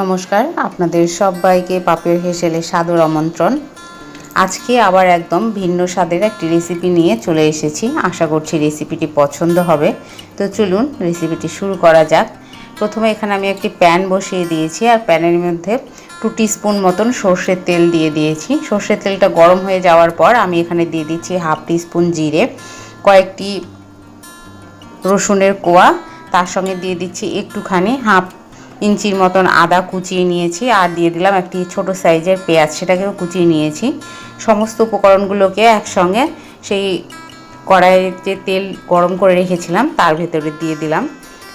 নমস্কার, আপনাদের সবাইকে পাপের হেসেলে সাদর আমন্ত্রণ। আজকে আবার একদম ভিন্ন স্বাদের একটি রেসিপি নিয়ে চলে এসেছি। আশা করছি রেসিপিটি পছন্দ হবে। তো চলুন রেসিপিটি শুরু করা যাক। প্রথমে এখানে আমি একটি প্যান বসিয়ে দিয়েছি আর প্যানের মধ্যে টু স্পুন মতন সর্ষের তেল দিয়ে দিয়েছি। সর্ষের তেলটা গরম হয়ে যাওয়ার পর আমি এখানে দিয়ে দিচ্ছি হাফ স্পুন জিরে, কয়েকটি রসুনের কোয়া, তার সঙ্গে দিয়ে দিচ্ছি একটুখানি হাফ ইঞ্চির মতন আদা কুচিয়ে নিয়েছি আর দিয়ে দিলাম একটি ছোট সাইজের পেঁয়াজ, সেটাকেও কুচিয়ে নিয়েছি। সমস্ত উপকরণগুলোকে একসঙ্গে সেই কড়াইয়ে যে তেল গরম করে রেখেছিলাম, তার ভেতরে দিয়ে দিলাম।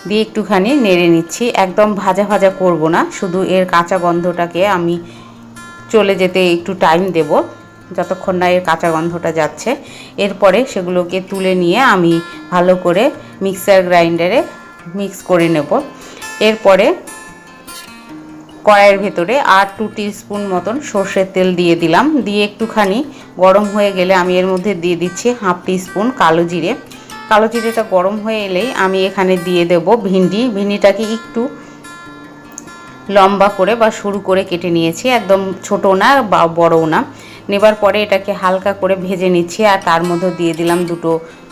দিয়ে একটুখানি নেড়ে নিচ্ছি, একদম ভাজা ভাজা করব না, শুধু এর কাঁচা গন্ধটাকে আমি চলে যেতে একটু টাইম দেব, যতক্ষণ না এর কাঁচা গন্ধটা যাচ্ছে। এরপরে সেগুলোকে তুলে নিয়ে আমি ভালো করে মিক্সার গ্রাইন্ডারে মিক্স করে নেব। এরপরে কড়াইয়ের ভেতরে আর টু স্পুন মতন সর্ষের তেল দিয়ে দিলাম। দিয়ে একটুখানি গরম হয়ে গেলে আমি এর মধ্যে দিয়ে দিচ্ছি হাফ স্পুন কালো জিরে। কালো জিরেটা গরম হয়ে এলেই আমি এখানে দিয়ে দেব ভিন্ডি। ভিন্ডিটাকে একটু লম্বা করে বা সরু করে কেটে নিয়েছি। একদম ছোট না বা বড়ও না। নেবার পরে এটাকে হালকা করে ভেজে নিচ্ছি আর তার মধ্যে দিয়ে দিলাম দুটো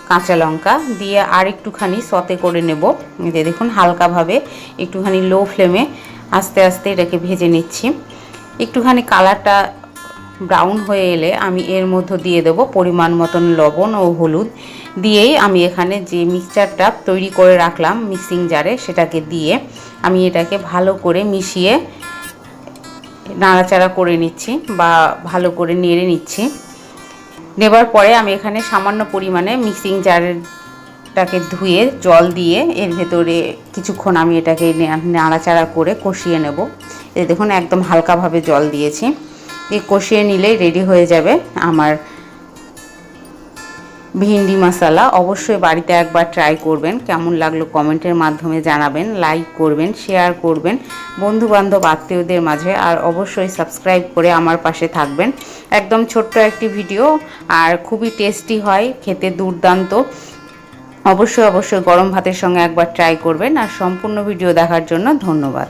কাঁচা লঙ্কা। দিয়ে আর একটুখানি সতে করে নেব। দেখুন হালকাভাবে একটুখানি লো ফ্লেমে আস্তে আস্তে এটাকে ভেজে নিচ্ছি। একটুখানি কালারটা ব্রাউন হয়ে এলে আমি এর মধ্যে দিয়ে দেব পরিমাণ মতন লবণ ও হলুদ। দিয়েই আমি এখানে যে মিক্সচারটা তৈরি করে রাখলাম মিক্সিং জারে সেটাকে দিয়ে আমি এটাকে ভালো করে মিশিয়ে নাড়াচাড়া করে নিচ্ছি বা ভালো করে নেড়ে নিচ্ছি। নেবার পরে আমি এখানে সামান্য পরিমাণে মিক্সিং জারটাকে ধুয়ে, জল দিয়ে এর ভেতরে কিছুক্ষণ আমি এটাকে নাড়াচাড়া করে কষিয়ে নেব। এই দেখুন একদম হালকাভাবে জল দিয়েছি। এই কষিয়ে নিলেই রেডি হয়ে যাবে আমার ভিন্ডি মশলা। অবশ্যই বাড়িতে একবার ট্রাই করবেন। কেমন লাগল কমেন্টের মাধ্যমে জানাবেন। লাইক করবেন, শেয়ার করবেন বন্ধু বান্ধব আত্মীয়দের মাঝে। আর অবশ্যই সাবস্ক্রাইব করে আমার পাশে থাকবেন। একদম ছোট্ট একটি ভিডিও। আর খুবই টেস্টি হয়, খেতে দুর্দান্ত। অবশ্যই অবশ্যই গরম ভাতের সঙ্গে একবার ট্রাই করবেন। আর সম্পূর্ণ ভিডিও দেখার জন্য ধন্যবাদ।